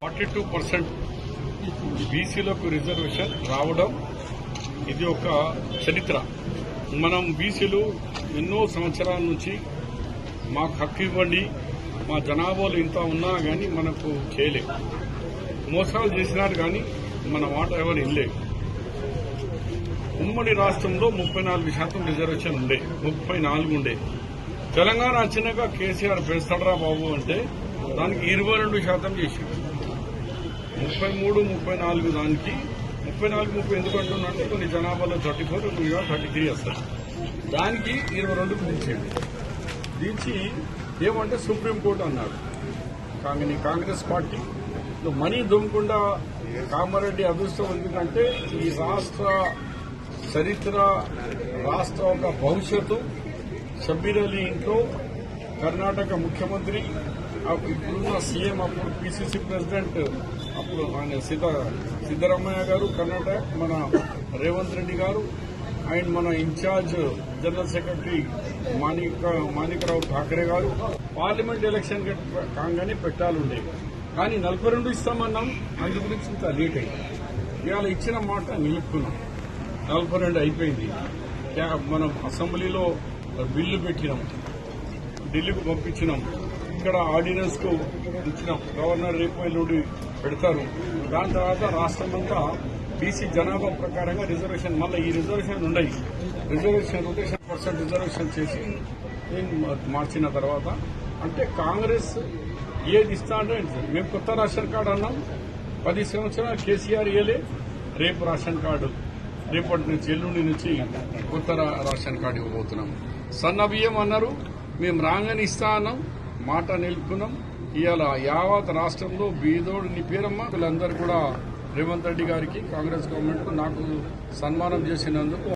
Forty two percent బీసీలకు reservation రావడం ఇది ఒక చరిత్ర. మనం బీసీలు ఎన్నో సంవత్సరాల నుంచి మాకు హక్కు ఇవ్వండి మా జనాభాలు ఇంత ఉన్నా కానీ మనకు చేయలేదు మోసాలు చేసినారు కానీ మన మాట ఎవరు ఇల్లే ఉమ్మడి రాష్ట్రంలో ముప్పై నాలుగు శాతం రిజర్వేషన్ ఉండే ముప్పై నాలుగు ఉండే. తెలంగాణ వచ్చినాక కేసీఆర్ పెంచుతాడరా బాబు అంటే దానికి ఇరవై రెండు శాతం చేసింది ముప్పై మూడు ముప్పై నాలుగు దానికి. ముప్పై నాలుగు ముప్పై ఎందుకు అంటున్నాంటే కొన్ని జనాభాలో థర్టీ ఫోర్ థర్టీ త్రీ వస్తారు దానికి ఇరవై రెండుకు దించేది దించి ఏమంటే సుప్రీంకోర్టు అన్నాడు. కానీ కాంగ్రెస్ పార్టీ మనీ దొమ్మకుండా కామారెడ్డి అదృష్టం ఎందుకంటే ఈ రాష్ట్ర చరిత్ర రాష్ట్ర ఒక భవిష్యత్తు షబ్బీర్ అలీ ఇంట్లో కర్ణాటక ముఖ్యమంత్రి అప్పుడు ఇప్పుడున్న సీఎం అప్పుడు పిసిసి ప్రెసిడెంట్ అప్పుడు ఆయన సిద్ధ సిద్దరామయ్య గారు కర్ణాటక మన రేవంత్ రెడ్డి గారు అండ్ మన incharge general secretary Manik Manikrao Thakre గారు పార్లమెంట్ ఎలక్షన్ కాగానే పెట్టాలుండే కానీ నలభై రెండు ఇస్తామన్నాం అందు గురించి ఇంత లేట్ అయింది. ఇవాళ ఇచ్చిన మాట నిలుపుకున్నాం. నలభై రెండు అయిపోయింది. మనం అసెంబ్లీలో బిల్లు పెట్టినాం. ఢిల్లీకి పంపించినాం. ఇక్కడ ఆర్డినెన్స్కు ఇచ్చినాం. గవర్నర్ రేపు ఎల్లుండి పెడతారు. దాని తర్వాత రాష్ట్రం అంతా బీసీ జనాభా ప్రకారంగా రిజర్వేషన్ మళ్ళీ ఈ రిజర్వేషన్ ఉన్నాయి. రిజర్వేషన్ రొటేషన్ పర్సెంట్ రిజర్వేషన్ చేసి మార్చిన తర్వాత అంటే కాంగ్రెస్ ఏది ఇస్తా అంటే మేము కొత్త రేషన్ కార్డు అన్నాం. పది సంవత్సరాలు కేసీఆర్ ఇయలే రేపు రేషన్ కార్డు రేపటి నుంచి ఎల్లుండి నుంచి కొత్త రా- రేషన్ కార్డు ఇవ్వబోతున్నాం. సన్న బియ్యం అన్నారు. మేము రాగానే ఇస్తా అన్నాం. మాట నిలుపుకున్నాం. ఇవాళ యావత్ రాష్ట్రంలో బీదోడు నీ పేరమ్మ. వీళ్ళందరూ కూడా రేవంత్ రెడ్డి గారికి కాంగ్రెస్ గవర్నమెంట్ నాకు సన్మానం చేసినందుకు